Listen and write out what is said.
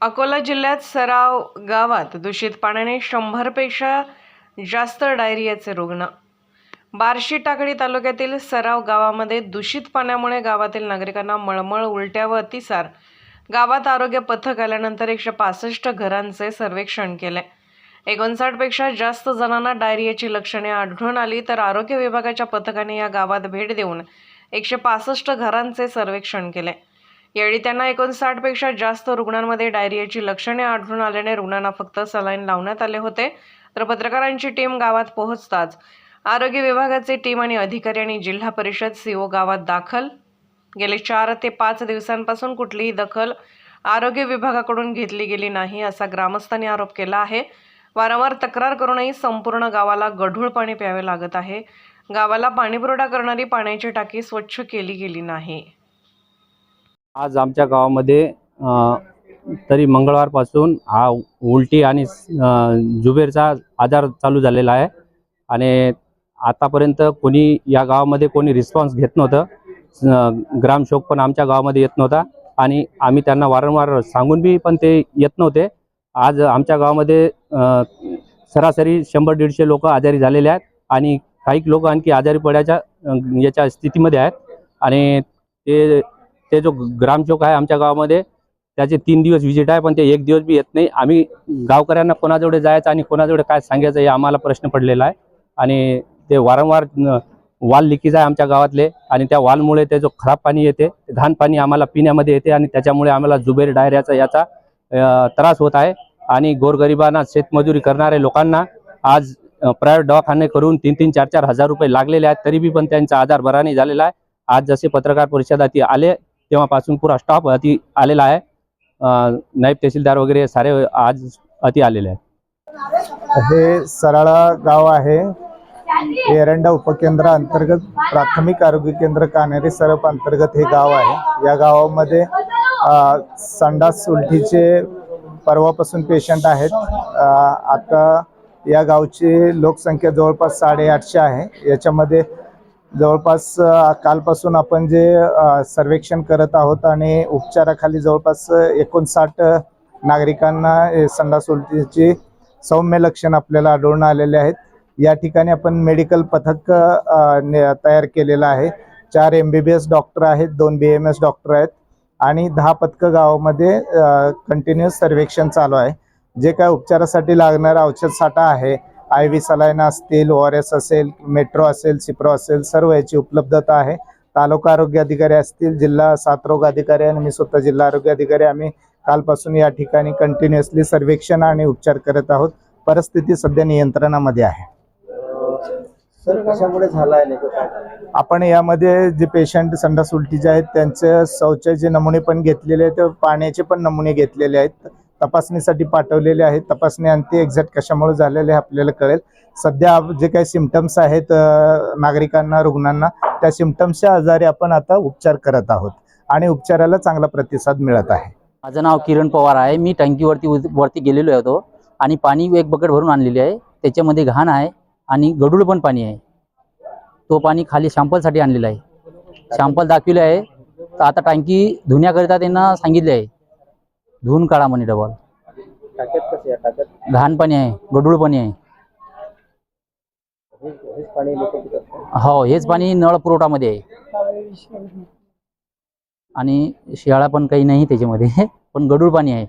अकोला जिल्ह्यात सराव गावात दूषित पाण्याने शंभरपेक्षा जास्त डायरियाचे रुग्ण. बार्शी टाकळी तालुक्यातील सराव गावामध्ये दूषित पाण्यामुळे गावातील नागरिकांना मळमळ उलट्या व अतिसार. गावात आरोग्य पथक आल्यानंतर एकशे पासष्ट घरांचे सर्वेक्षण केले. एकोणसाठपेक्षा जास्त जणांना डायरियाची लक्षणे आढळून आली तर आरोग्य विभागाच्या पथकाने या गावात भेट देऊन एकशे पासष्ट घरांचे सर्वेक्षण केले. यावेळी त्यांना एकोणसाठपेक्षा जास्त रुग्णांमध्ये डायरियाची लक्षणे आढळून आल्याने रुग्णांना फक्त सलाईन लावण्यात आले होते. तर पत्रकारांची टीम गावात पोहोचताच आरोग्य विभागाचे टीम आणि अधिकारी आणि जिल्हा परिषद सीओ गावात दाखल. गेले चार ते पाच दिवसांपासून कुठलीही दखल आरोग्य विभागाकडून घेतली गेली नाही असा ग्रामस्थांनी आरोप केला आहे. वारंवार तक्रार करूनही संपूर्ण गावाला गढूळ पाणी प्यावे लागत आहे. गावाला पाणीपुरवठा करणारी पाण्याची टाकी स्वच्छ केली गेली नाही. आज आमच्या गावामध्ये तरी मंगळवारपासून हा उलटी आणि जुबेरचा आजार चालू झालेला आहे. आणि आतापर्यंत कोणी या गावामध्ये कोणी रिस्पॉन्स घेत नव्हतं. ग्रामशोक पण आमच्या गावामध्ये येत नव्हता. आणि आम्ही त्यांना वारंवार सांगून बी पण ते येत नव्हते. आज आमच्या गावामध्ये सरासरी शंभर दीडशे लोक आजारी झालेले आहेत. आणि काही लोक आणखी आजारी पडायच्या याच्या स्थितीमध्ये आहेत. आणि ते ते जो ग्रामचौक आहे आमच्या गावामध्ये त्याचे तीन दिवस व्हिजिट आहे पण ते एक दिवस बी येत नाही. आम्ही गावकऱ्यांना कोणाजवळ जायचं आणि कोणाजवळ काय सांगायचं हे आम्हाला प्रश्न पडलेला आहे. आणि ते वारंवार वाल लिकीज आहे आमच्या गावातले आणि त्या वालमुळे ते जो खराब पाणी येते घाण पाणी आम्हाला पिण्यामध्ये येते आणि त्याच्यामुळे आम्हाला जुबेर डायरियाचा याचा त्रास होत आहे. आणि गोरगरिबांना शेतमजुरी करणाऱ्या लोकांना आज प्रायव्हेट दवाखाने करून तीन तीन चार चार हजार रुपये लागलेले आहेत तरी बी पण त्यांचा आजार बरा नाही झालेला आहे. आज जसे पत्रकार परिषदाती आले तेव्हापासून पुरा स्टॉप अति आलेला आहे. नाईब तहसीलदार वगैरे सारे आज अति आलेले आहेत. हे सराळा गाव आहे. एरंडा उपकेंद्र अंतर्गत प्राथमिक आरोग्य केंद्र कानेरी सरप अंतर्गत हे गाव आहे. या गावामध्ये संडास उलटीचे परवापासून पेशंट आहेत. आता या गावची लोकसंख्या जवळपास साडेआठशे आहे. याच्यामध्ये जवळपास कालपासून आपण जे सर्वेक्षण करत आहोत आणि उपचाराखाली जवळपास एकोणसाठ नागरिकांना संडास उलटीची सौम्य लक्षण आपल्याला आढळून आलेले आहेत. या ठिकाणी आपण मेडिकल पथक ने- तयार केलेलं आहे. चार M B B S doctor आहेत दोन बी एम एस डॉक्टर आहेत आणि दहा पथकं गावामध्ये कंटिन्युअस सर्वेक्षण चालू आहे. जे काय उपचारासाठी लागणारा औषध साठा आहे आय व्ही सलाईन असतील ओ आर एस असेल मेट्रो असेल सिप्रो असेल सर्व याची उपलब्धता आहे. तालुका आरोग्य अधिकारी असतील जिल्हा साथरोग अधिकारी आणि मी स्वतः जिल्हा आरोग्य अधिकारी. आम्ही कालपासून या ठिकाणी कंटिन्युअसली सर्वेक्षण आणि उपचार करत आहोत. परिस्थिती सध्या नियंत्रणामध्ये आहे? आपण यामध्ये जे पेशंट संडास उलटीचे आहेत त्यांचे शौचाचे नमुने पण घेतलेले आहेत पाण्याचे पण नमुने घेतलेले आहेत. तपासणीसाठी पाठवलेले आहेत. तपासणी अंती एक्झॅक्ट कशामुळे झालेले आपल्याला कळेल. सध्या जे काही सिमटम्स आहेत नागरिकांना रुग्णांना त्या सिमटम्सच्या आजारी आपण आता उपचार करत आहोत. आणि उपचाराला चांगला प्रतिसाद मिळत आहे. माझं नाव किरण पवार आहे. मी टँकीवरती वरती गेलेलो होतो आणि पाणी एक बकेट भरून आणलेली आहे. त्याच्यामध्ये घाण आहे आणि गडूळ पण पाणी आहे. तो पाणी खाली शॅम्पलसाठी आणलेला आहे. शॅम्पल दाखविले आहे. तर आता टँकी धुण्याकरिता त्यांना सांगितले आहे. धुवून काढा म्हणे डबल. टाक्यात कसं टाक्यात? घाण पाणी आहे गडूळ पाणी आहे. हेच हेच पाणी लोक पितात हो हेच पाणी नळ पुरवठामध्ये आहे. आणि शिळा पण काही नाही त्याच्यामध्ये पण गडूळ पाणी आहे.